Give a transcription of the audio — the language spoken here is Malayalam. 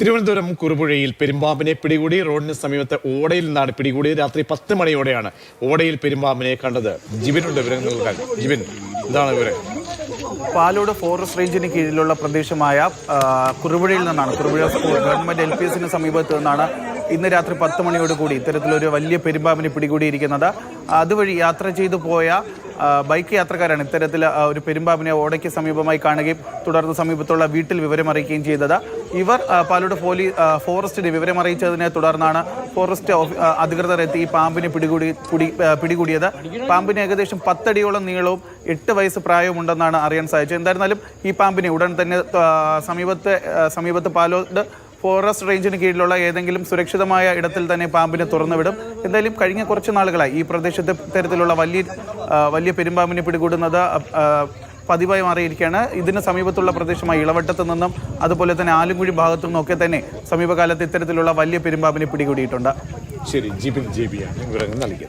തിരുവനന്തപുരം കുറുപുഴയിൽ പെരുമ്പാമ്പിനെ പിടികൂടി റോഡിന് സമീപത്തെ ഓടയിൽ നിന്നാണ് പിടികൂടിയത്. രാത്രി പത്ത് മണിയോടെയാണ് ഓടയിൽ പെരുമ്പാമ്പിനെ കണ്ടത്. ജിബിനുണ്ട് വിവരങ്ങൾ നൽകാൻ. ജിബിൻ എന്താണ് വിവരം? പാലോട് ഫോറസ്റ്റ് റേഞ്ചിന് കീഴിലുള്ള പ്രദേശമായ കുറുപുഴയിൽ നിന്നാണ് Kurupuzha school government L P എസിന് സമീപത്ത് നിന്നാണ് ഇന്ന് രാത്രി പത്ത് മണിയോട് കൂടി ഇത്തരത്തിലൊരു വലിയ പെരുമ്പാമ്പിനെ പിടികൂടിയിരിക്കുന്നത്. അതുവഴി യാത്ര ചെയ്തു പോയ ബൈക്ക് യാത്രക്കാരാണ് ഇത്തരത്തിൽ ഒരു പെരുമ്പാമ്പിനെ ഓടയ്ക്ക് സമീപമായി കാണുകയും തുടർന്ന് സമീപത്തുള്ള വീട്ടിൽ വിവരമറിയിക്കുകയും ചെയ്തത്. ഇവർ പാലോട് പോലീസ് ഫോറസ്റ്റിന് വിവരം അറിയിച്ചതിനെ തുടർന്നാണ് ഫോറസ്റ്റ് അധികൃതർ എത്തി ഈ പാമ്പിനെ പിടികൂടി പിടി- പിടികൂടിയത്. പാമ്പിന് ഏകദേശം പത്തടിയോളം നീളവും എട്ട് വയസ്സ് പ്രായവുമുണ്ടെന്നാണ് അറിയാൻ സാധിച്ചത്. എന്തായിരുന്നാലും ഈ പാമ്പിനെ ഉടൻ തന്നെ സമീപത്തെ സമീപത്ത് പാലോട് ഫോറസ്റ്റ് റേഞ്ചിന് കീഴിലുള്ള ഏതെങ്കിലും സുരക്ഷിതമായ ഇടത്തിൽ തന്നെ പാമ്പിനെ തുറന്നുവിടും. എന്തായാലും കഴിഞ്ഞ കുറച്ച് നാളുകളായി ഈ പ്രദേശത്തെ ഇത്തരത്തിലുള്ള വലിയ വലിയ പെരുമ്പാമ്പിനെ പിടികൂടുന്നത് പതിവായി മാറിയിരിക്കുകയാണ്. ഇതിന് സമീപത്തുള്ള പ്രദേശമായി ഇളവട്ടത്തു നിന്നും അതുപോലെ തന്നെ ആലുംകുഴി ഭാഗത്തു നിന്നൊക്കെ തന്നെ സമീപകാലത്ത് ഇത്തരത്തിലുള്ള വലിയ പെരുമ്പാമ്പിനെ പിടികൂടിയിട്ടുണ്ട്. ശരി ജിബിൻ ജെ ബിയാണ് വിവരങ്ങൾ നൽകിയത്.